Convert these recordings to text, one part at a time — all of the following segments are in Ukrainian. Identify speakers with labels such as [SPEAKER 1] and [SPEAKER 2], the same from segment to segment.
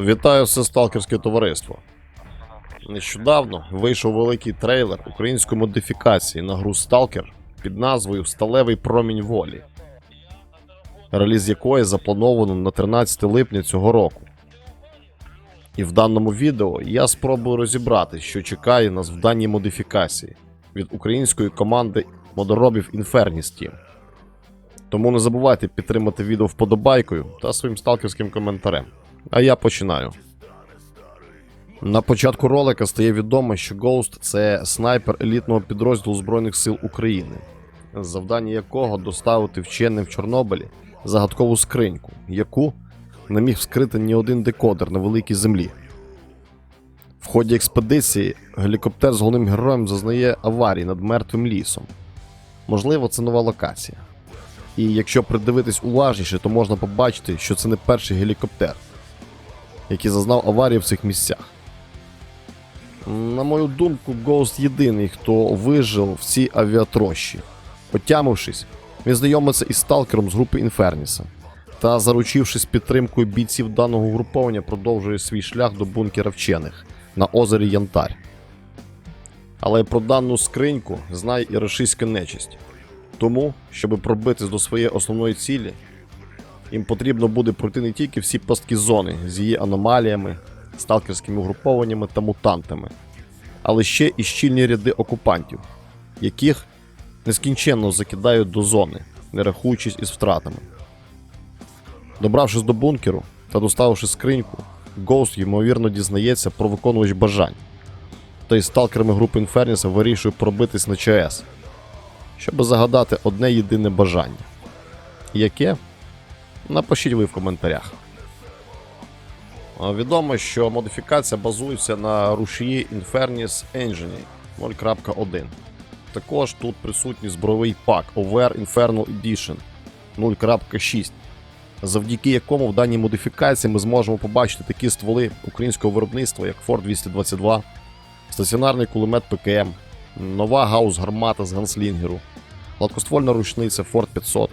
[SPEAKER 1] Вітаю все сталкерське товариство. Нещодавно вийшов великий трейлер української модифікації на гру Stalker під назвою Сталевий промінь волі, реліз якої заплановано на 13 липня цього року. І в даному відео я спробую розібрати, що чекає нас в даній модифікації від української команди модоробів Infernis Team. Тому не забувайте підтримати відео вподобайкою та своїм сталкерським коментарем. А я починаю. На початку ролика стає відомо, що Ghost це снайпер елітного підрозділу Збройних сил України, завдання якого доставити вченим в Чорнобилі загадкову скриньку, яку не міг вскрити ні один декодер на великій землі. В ході експедиції гелікоптер з головним героєм зазнає аварії над мертвим лісом. Можливо, це нова локація. І якщо придивитись уважніше, то можна побачити, що це не перший гелікоптер, який зазнав аварії в цих місцях. На мою думку, Ghost єдиний, хто вижив в цій авіатрощі. Отямившись, він знайомиться із сталкером з групи Інферніса та, заручившись підтримкою бійців даного угруповання, продовжує свій шлях до бункера вчених на озері Янтарь. Але про дану скриньку знає і рашистська нечисть. Тому, щоб пробитись до своєї основної цілі, їм потрібно буде пройти не тільки всі пастки зони з її аномаліями, сталкерськими угрупованнями та мутантами, але ще і щільні ряди окупантів, яких нескінченно закидають до зони, не рахуючись із втратами. Добравшись до бункеру та доставивши скриньку, Ghost ймовірно дізнається про виконувач бажань. Та із сталкерами групи Інферніса вирішує пробитись на ЧАЕС, щоб загадати одне єдине бажання. Яке? Напишіть ви в коментарях. Відомо, що модифікація базується на рушії Infernis Engine 0.1. Також тут присутній збройовий пак OVR Infernal Edition 0.6, завдяки якому в даній модифікації ми зможемо побачити такі стволи українського виробництва, як Ford 222, стаціонарний кулемет ПКМ, нова гаус гармата з ганслінгеру, гладкоствольна рушниця Ford 500,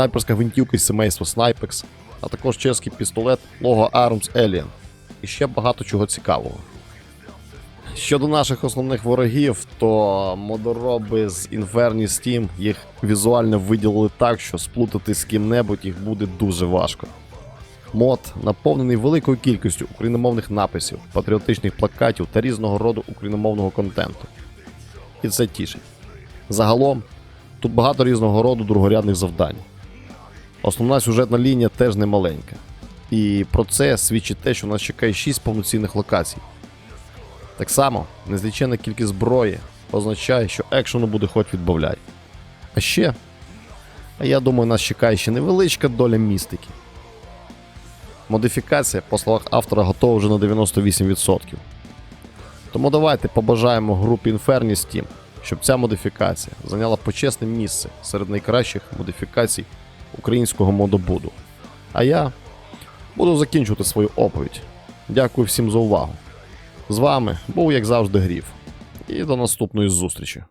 [SPEAKER 1] снайперська гвинтівка із семейства Snipex, а також чеський пістолет Logo Arms Alien. І ще багато чого цікавого. Щодо наших основних ворогів, то модороби з Inferni Steam їх візуально виділили так, що сплутати з ким-небудь їх буде дуже важко. Мод наповнений великою кількістю україномовних написів, патріотичних плакатів та різного роду україномовного контенту. І це тішить. Загалом, тут багато різного роду другорядних завдань. Основна сюжетна лінія теж не маленька. І про це свідчить те, що нас чекає 6 повноцінних локацій. Так само, незліченна кількість зброї означає, що екшену буде хоч відбавляй. А ще, а я думаю, нас чекає ще невеличка доля містики. Модифікація, по словах автора, готова вже на 98%. Тому давайте побажаємо групі Inferni Steam, щоб ця модифікація зайняла почесне місце серед найкращих модифікацій українського модобуду. А я буду закінчувати свою оповідь. Дякую всім за увагу. З вами був, як завжди, Гріф. І до наступної зустрічі.